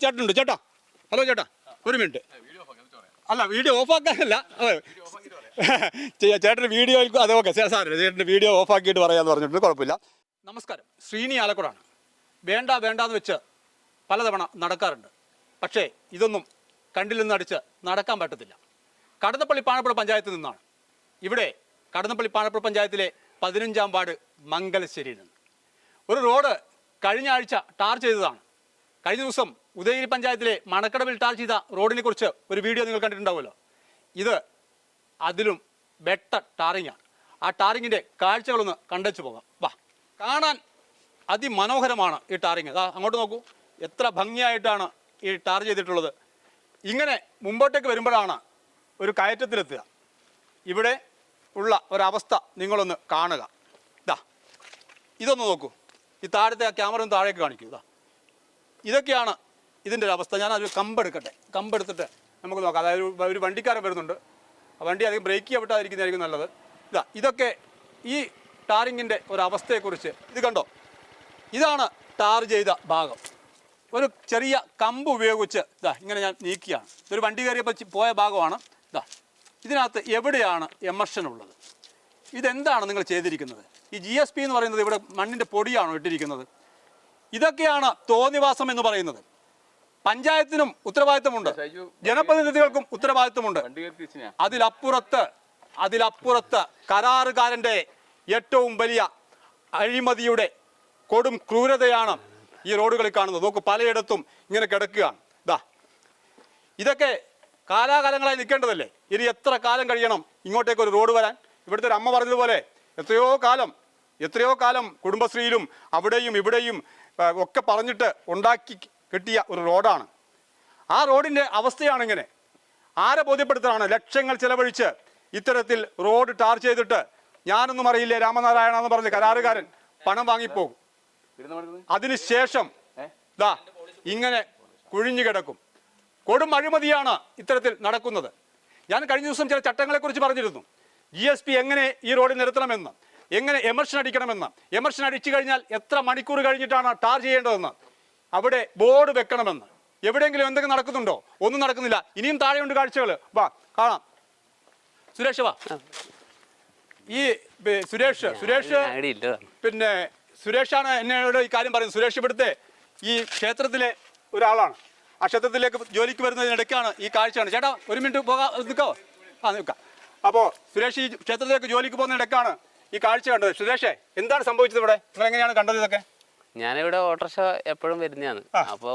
ചേട്ടനുണ്ട്. ചേട്ടാ. ഹലോ ചേട്ടാ. ഒരു മിനിറ്റ്. അല്ല വീഡിയോ ഓഫാക്കാനല്ല. അതെ. ചേ- ചേട്ടന്റെ വീഡിയോ അതെ ഓക്കെ. സാറില്ല ചേട്ടന്റെ വീഡിയോ ഓഫാക്കിയിട്ട് പറയാമെന്ന് പറഞ്ഞിട്ടുണ്ട്. കുഴപ്പമില്ല. നമസ്കാരം. ശ്രീനി ആലക്കുടാണ്. വേണ്ട വേണ്ടാന്ന് വെച്ച് പലതവണ നടക്കാറുണ്ട്. പക്ഷേ ഇതൊന്നും കണ്ടിൽ നിന്നടിച്ച് നടക്കാൻ പറ്റത്തില്ല. കടന്നപ്പള്ളി പാണപ്പുഴ പഞ്ചായത്തിൽ നിന്നാണ്. ഇവിടെ കടന്നപ്പള്ളി പാണപ്പുഴ പഞ്ചായത്തിലെ പതിനഞ്ചാം വാർഡ് മംഗലശ്ശേരിയിൽ നിന്ന്. ഒരു റോഡ് കഴിഞ്ഞ ആഴ്ച ടാർ ചെയ്തതാണ്. കഴിഞ്ഞ ദിവസം ഉദയഗിരി പഞ്ചായത്തിലെ മണക്കടവിൽ ടാർ ചെയ്ത റോഡിനെ കുറിച്ച് ഒരു വീഡിയോ നിങ്ങൾ കണ്ടിട്ടുണ്ടാവുമല്ലോ. ഇത് അതിലും വെട്ട ആണ്. ആ ടാറിങ്ങിന്റെ കാഴ്ചകളൊന്ന് കണ്ടച്ചു പോകാം. വാ. കാണാൻ അതിമനോഹരമാണ് ഈ ടാറിങ് അതാ അങ്ങോട്ട് നോക്കൂ. എത്ര ഭംഗിയായിട്ടാണ് ഈ ടാർ ചെയ്തിട്ടുള്ളത്. ഇങ്ങനെ മുമ്പോട്ടേക്ക് വരുമ്പോഴാണ് ഒരു കയറ്റത്തിലെത്തുക. ഇവിടെ ഉള്ള ഒരവസ്ഥ നിങ്ങളൊന്ന് കാണുക. ഇതാ ഇതൊന്ന് നോക്കൂ. ഈ താഴത്തെ ആ ക്യാമറ ഒന്ന് താഴേക്ക് കാണിക്കൂ. ഇതാ ഇതൊക്കെയാണ് ഇതിന്റെ ഒരു അവസ്ഥ. ഞാൻ അതൊരു കമ്പെടുക്കട്ടെ കമ്പെടുത്തിട്ട് നമുക്ക് നോക്കാം. അതായത് ഒരു- വണ്ടിക്കാരൻ വരുന്നുണ്ട്. ആ വണ്ടി അധികം ബ്രേക്ക് ചെയ്യപ്പെട്ടായിരിക്കുന്നതായിരിക്കും നല്ലത്. ഇതാ ഇതൊക്കെ ഈ ടാറിങ്ങിന്റെ ഒരു അവസ്ഥയെക്കുറിച്ച് ഇത് കണ്ടോ? ഇതാണ് ടാർ ചെയ്ത ഭാഗം. ഒരു ചെറിയ കമ്പ് ഉപയോഗിച്ച് ഇതാ ഇങ്ങനെ ഞാൻ നീക്കിയാണ്. ഇതൊരു വണ്ടി കയറിയപ്പോൾ പോയ ഭാഗമാണ്. ഇതാ ഇതിനകത്ത് എവിടെയാണ് എമർഷൻ ഉള്ളത്? ഇതെന്താണ് നിങ്ങൾ ചെയ്തിരിക്കുന്നത്? ഈ ജി എസ് പി എന്ന് പറയുന്നത് ഇവിടെ മണ്ണിന്റെ പൊടിയാണോ ഇട്ടിരിക്കുന്നത്? ഇതൊക്കെയാണ് തോന്നിവാസം എന്ന് പറയുന്നത്. പഞ്ചായത്തിനും ഉത്തരവാദിത്തമുണ്ട്. ജനപ്രതിനിധികൾക്കും ഉത്തരവാദിത്തമുണ്ട്. അതിലപ്പുറത്ത് അതിലപ്പുറത്ത് കരാറുകാരന്റെ ഏറ്റവും വലിയ അഴിമതിയുടെ കൊടും ക്രൂരതയാണ് ഈ റോഡുകളിൽ കാണുന്നത്. നോക്ക് പലയിടത്തും ഇങ്ങനെ കിടക്കുകയാണ്. ഇതാ ഇതൊക്കെ കാലാകാലങ്ങളായി നിൽക്കേണ്ടതല്ലേ? ഇനി എത്ര കാലം കഴിയണം ഇങ്ങോട്ടേക്ക് ഒരു റോഡ് വരാൻ? ഇവിടുത്തെ ഒരു അമ്മ പറഞ്ഞതുപോലെ എത്രയോ കാലം എത്രയോ കാലം കുടുംബശ്രീയിലും അവിടെയും ഇവിടെയും ഒക്കെ പറഞ്ഞിട്ട് ഉണ്ടാക്കി കിട്ടിയ ഒരു റോഡാണ്. ആ റോഡിന്റെ അവസ്ഥയാണ് ഇങ്ങനെ. ആരെ ബോധ്യപ്പെടുത്തലാണ്? ലക്ഷങ്ങൾ ചെലവഴിച്ച് ഇത്തരത്തിൽ റോഡ് ടാർ ചെയ്തിട്ട് ഞാനൊന്നും അറിയില്ല രാമനാരായണ എന്ന് പറഞ്ഞ് കരാറുകാരൻ പണം വാങ്ങിപ്പോകും. അതിനുശേഷം ദാ ഇങ്ങനെ കുഴിഞ്ഞു കിടക്കും. കൊടും അഴിമതിയാണ് ഇത്തരത്തിൽ നടക്കുന്നത്. ഞാൻ കഴിഞ്ഞ ദിവസം ചില ചട്ടങ്ങളെക്കുറിച്ച് പറഞ്ഞിരുന്നു. ജി എസ് പി എങ്ങനെ ഈ റോഡിൽ നിർത്തണമെന്ന്. എങ്ങനെ എമർഷൻ അടിക്കണമെന്ന്? എമർഷൻ അടിച്ചു കഴിഞ്ഞാൽ എത്ര മണിക്കൂർ കഴിഞ്ഞിട്ടാണ് ടാർ ചെയ്യേണ്ടതെന്ന്? അവിടെ ബോർഡ് വെക്കണമെന്ന്. എവിടെയെങ്കിലും എന്തെങ്കിലും നടക്കുന്നുണ്ടോ? ഒന്നും നടക്കുന്നില്ല. ഇനിയും താഴെയുണ്ട് കാഴ്ചകൾ വാ കാണാം. സുരേഷ് വാ. ഈ സുരേഷ് സുരേഷ് പിന്നെ സുരേഷാണ് എന്നോട് ഈ കാര്യം പറയുന്നത്. സുരേഷ് ഇവിടുത്തെ ഈ ക്ഷേത്രത്തിലെ ഒരാളാണ്. ആ ക്ഷേത്രത്തിലേക്ക് ജോലിക്ക് വരുന്നതിനിടയ്ക്കാണ് ഈ കാഴ്ചയാണ് ചേട്ടാ ഒരു മിനിറ്റ് പോകാം നിൽക്കോ ആ നിൽക്കാം. അപ്പോൾ സുരേഷ് ഈ ക്ഷേത്രത്തിലേക്ക് ജോലിക്ക് പോകുന്നതിനിടയ്ക്കാണ് ഈ കാഴ്ച കണ്ടത്. സുരേഷേ എന്താണ് സംഭവിച്ചത് ഇവിടെ? നിങ്ങൾ എങ്ങനെയാണ് കണ്ടത് ഇതൊക്കെ? ഞാനിവിടെ ഓട്ടോറിക്ഷ എപ്പോഴും വരുന്നതാണ്. അപ്പോൾ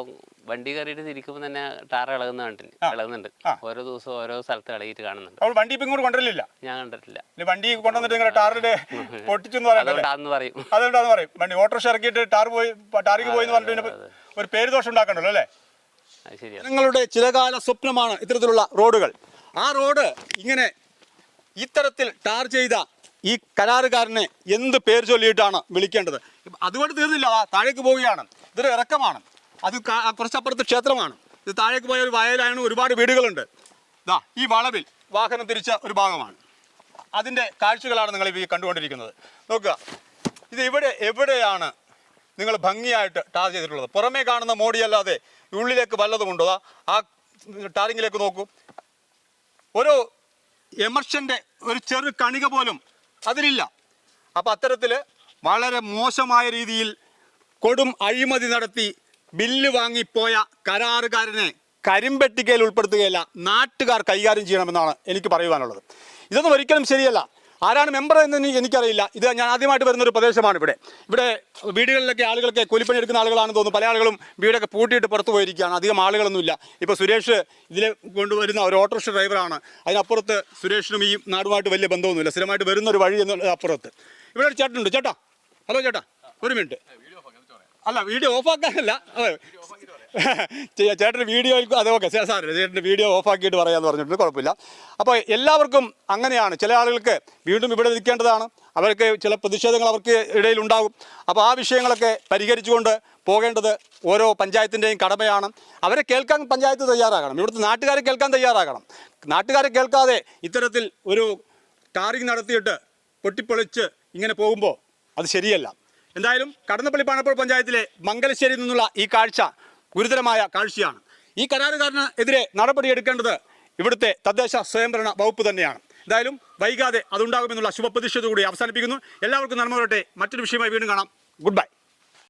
വണ്ടി കയറിയിട്ട് തിരിക്കുമ്പോൾ തന്നെ ടാർ ഇളകുന്ന കണ്ടിന് ഇളകുന്നുണ്ട്. ഓരോ ദിവസവും ഓരോ സ്ഥലത്ത് ഇളകിയിട്ട് കാണുന്നുണ്ട്. അപ്പോൾ വണ്ടി ഇപ്പൊ ഇങ്ങോട്ട് കൊണ്ടുവരില്ല ഞാൻ കണ്ടിട്ടില്ല. വണ്ടി കൊണ്ടുവന്നിട്ട് ടാറിന്റെ പൊട്ടിച്ചെന്ന് അതുകൊണ്ടാന്ന് പറയും. അതുകൊണ്ടാന്ന് പറയും? വണ്ടി ഓട്ടോറിക്ഷ ഇറക്കിയിട്ട് ടാർ പോയി ടാറിക്ക് പോയി എന്ന് പറഞ്ഞിട്ട് ഒരു പേര് ദോഷം ഉണ്ടാക്കണ്ടല്ലോ അല്ലേ? അത് ചിലകാല സ്വപ്നമാണ് ഇത്തരത്തിലുള്ള റോഡുകൾ. ആ റോഡ് ഇങ്ങനെ ഇത്തരത്തിൽ ടാർ ചെയ്ത ഈ കരാറുകാരനെ എന്ത് പേര് ചൊല്ലിയിട്ടാണ് വിളിക്കേണ്ടത്? അതുകൊണ്ട് തീർന്നില്ല. താഴേക്ക് പോവുകയാണ്. ഇതൊരു ഇറക്കമാണ്. അത് കുറച്ചപ്പുറത്ത് ക്ഷേത്രമാണ്. ഇത് താഴേക്ക് പോയ ഒരു വയലാണ് ഒരുപാട് വീടുകളുണ്ട്. ഇതാ ഈ വളവിൽ വാഹനം തിരിച്ച ഒരു ഭാഗമാണ്. അതിന്റെ കാഴ്ചകളാണ് നിങ്ങൾ ഈ കണ്ടുകൊണ്ടിരിക്കുന്നത്. നോക്കുക. ഇത് ഇവിടെ എവിടെയാണ് നിങ്ങൾ ഭംഗിയായിട്ട് ടാർ ചെയ്തിട്ടുള്ളത്? പുറമേ കാണുന്ന മോടിയല്ലാതെ ഉള്ളിലേക്ക് വല്ലതുമുണ്ടോ ആ ടാറിങ്ങിലേക്ക് നോക്കൂ. ഒരു എമർഷന്റെ ഒരു ചെറു കണിക പോലും അതിലില്ല. അപ്പം അത്തരത്തിൽ വളരെ മോശമായ രീതിയിൽ കൊടും അഴിമതി നടത്തി ബില്ല് വാങ്ങിപ്പോയ കരാറുകാരനെ കരിമ്പെട്ടിക്കയിൽ ഉൾപ്പെടുത്തുകയല്ല നാട്ടുകാർ കൈകാര്യം ചെയ്യണമെന്നാണ് എനിക്ക് പറയുവാനുള്ളത്. ഇതൊന്നും ഒരിക്കലും ശരിയല്ല. ആരാണ് മെമ്പർ എന്ന് എനിക്കറിയില്ല. ഇത് ഞാൻ ആദ്യമായിട്ട് വരുന്ന ഒരു പ്രദേശമാണ് ഇവിടെ. ഇവിടെ വീടുകളിലൊക്കെ ആളുകളൊക്കെ കൂലിപ്പണി എടുക്കുന്ന ആളുകളാണെന്ന് തോന്നുന്നു. പല ആളുകളും വീടൊക്കെ പൂട്ടിയിട്ട് പുറത്തു പോയിരിക്കുകയാണ്. അധികം ആളുകളൊന്നുമില്ല. ഇപ്പോൾ സുരേഷ് ഇതിൽ കൊണ്ടുവരുന്ന ഒരു ഓട്ടോറിക്ഷ ഡ്രൈവറാണ് അതിനപ്പുറത്ത് സുരേഷിനും ഈ നാടുമായിട്ട് വലിയ ബന്ധമൊന്നുമില്ല. സ്ഥിരമായിട്ട് വരുന്ന ഒരു വഴി എന്നുള്ള അപ്പുറത്ത്. ഇവിടെ ഒരു ചേട്ടനുണ്ട്. ചേട്ടാ. ഹലോ ചേട്ടാ. ഒരു മിനിറ്റ്. അല്ല വീഡിയോ ഓഫാക്കാനല്ല ചേട്ടന്റെ വീഡിയോ അതെ ഓക്കെ സാറിന് ചേട്ടന്റെ വീഡിയോ ഓഫാക്കിയിട്ട് പറയാമെന്ന് പറഞ്ഞിട്ടുണ്ട്. കുഴപ്പമില്ല. അപ്പോൾ എല്ലാവർക്കും അങ്ങനെയാണ്. ചില ആളുകൾക്ക് വീണ്ടും ഇവിടെ നിൽക്കേണ്ടതാണ്. അവർക്ക് ചില പ്രതിഷേധങ്ങൾ അവർക്ക് ഇടയിൽ ഉണ്ടാകും. അപ്പോൾ ആ വിഷയങ്ങളൊക്കെ പരിഹരിച്ചുകൊണ്ട് പോകേണ്ടത് ഓരോ പഞ്ചായത്തിന്റെയും കടമയാണ്. അവരെ കേൾക്കാൻ പഞ്ചായത്ത് തയ്യാറാകണം. ഇവിടുത്തെ നാട്ടുകാരെ കേൾക്കാൻ തയ്യാറാകണം. നാട്ടുകാരെ കേൾക്കാതെ ഇത്തരത്തിൽ ഒരു ടാറിങ് നടത്തിയിട്ട് പൊട്ടിപ്പൊളിച്ച് ഇങ്ങനെ പോകുമ്പോൾ അത് ശരിയല്ല. എന്തായാലും കടന്നപ്പള്ളി പാണപ്പുഴ പഞ്ചായത്തിലെ മംഗലശ്ശേരിയിൽ നിന്നുള്ള ഈ കാഴ്ച ഗുരുതരമായ കാഴ്ചയാണ്. ഈ കരാറുകാരന് എതിരെ നടപടിയെടുക്കേണ്ടത് ഇവിടുത്തെ തദ്ദേശ സ്വയംഭരണ വകുപ്പ് തന്നെയാണ്. എന്തായാലും വൈകാതെ അതുണ്ടാകുമെന്നുള്ള ശുഭപ്രതീക്ഷയോടുകൂടി അവസാനിപ്പിക്കുന്നു. എല്ലാവർക്കും നന്മ വരട്ടെ. മറ്റൊരു വിഷയമായി വീണ്ടും കാണാം. Good bye